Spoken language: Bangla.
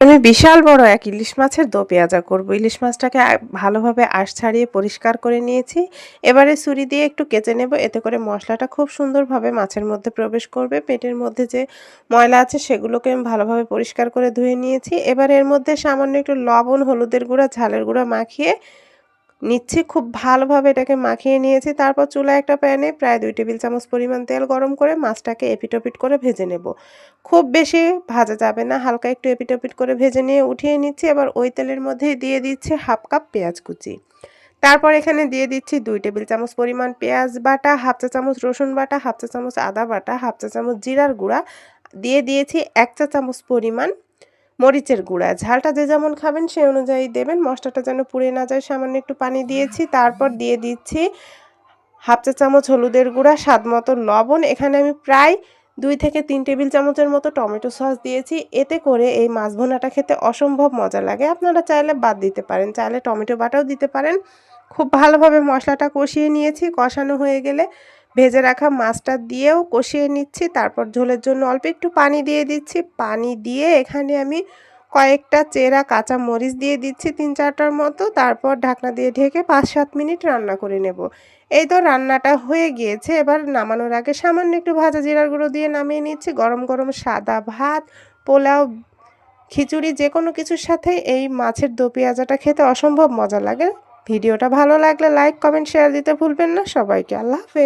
আমি বিশাল বড় এক ইলিশ মাছের দো পেঁয়াজা করব। ইলিশ মাছটাকে ভালোভাবে আশ ছাড়িয়ে পরিষ্কার করে নিয়েছি। এবারে ছুরি দিয়ে একটু কেচে নেব। এতে করে মশলাটা খুব সুন্দরভাবে মাছের মধ্যে প্রবেশ করবে। পেটের মধ্যে যে ময়লা আছে সেগুলোকে আমি ভালোভাবে পরিষ্কার করে ধুয়ে নিয়েছি। এবার এর মধ্যে সামান্য একটু লবণ, হলুদের গুঁড়া, ঝালের গুঁড়া মাখিয়ে নিচ্ছি, খুব ভালোভাবে এটাকে মাখিয়ে নিয়েছি। তারপর চুলায় একটা প্যানে প্রায় দুই টেবিল চামচ পরিমাণ তেল গরম করে মাছটাকে এপিটোপিট করে ভেজে নেব। খুব বেশি ভাজা যাবে না, হালকা একটু এপিটোপিট করে ভেজে নিয়ে উঠিয়ে নিচ্ছি। এবার ওই তেলের মধ্যেই দিয়ে দিচ্ছি হাফ কাপ পেঁয়াজ কুচি। তারপর এখানে দিয়ে দিচ্ছি দুই টেবিল চামচ পরিমাণ পেঁয়াজ বাটা, হাফ চা চামচ রসুন বাটা, হাফ চা চামচ আদা বাটা, হাফ চা চামচ জিরার গুঁড়া। দিয়ে দিয়েছি এক চা চামচ পরিমাণ মরিচের গুঁড়া। ঝালটা যে যেমন খাবেন সে অনুযায়ী দেবেন। মশলাটা যেন পুড়ে না যায়, সামান্য একটু পানি দিয়েছি। তারপর দিয়ে দিচ্ছি হাফ চা চামচ হলুদের গুঁড়া, স্বাদ মতো লবণ। এখানে আমি প্রায় দুই থেকে তিন টেবিল চামচের মতো টমেটো সস দিয়েছি। এতে করে এই মাছ ভোনাটা খেতে অসম্ভব মজা লাগে। আপনারা চাইলে বাদ দিতে পারেন, চাইলে টমেটো বাটাও দিতে পারেন। খুব ভালোভাবে মশলাটা কষিয়ে নিয়েছি। কষানো হয়ে গেলে ভেজে রাখা মাছটা দিয়েও কষিয়ে নিচ্ছি। তারপর ঝোলের জন্য অল্প একটু পানি দিয়ে দিচ্ছি। পানি দিয়ে এখানে আমি কয়েকটা চেরা কাঁচা মরিচ দিয়ে দিচ্ছি তিন চারটার মতো। তারপর ঢাকনা দিয়ে ঢেকে পাঁচ সাত মিনিট রান্না করে নেব। এই তো রান্নাটা হয়ে গিয়েছে। এবার নামানোর আগে সামান্য একটু ভাজা জিরার গুঁড়ো দিয়ে নামিয়ে নিচ্ছি। গরম গরম সাদা ভাত, পোলাও, খিচুড়ি, যে কোনো কিছুর সাথে এই মাছের দো পেঁয়াজাটা খেতে অসম্ভব মজা লাগে। ভিডিওটা ভালো লাগলে লাইক, কমেন্ট, শেয়ার দিতে ভুলবেন না। সবাইকে আল্লাহ হাফেজ।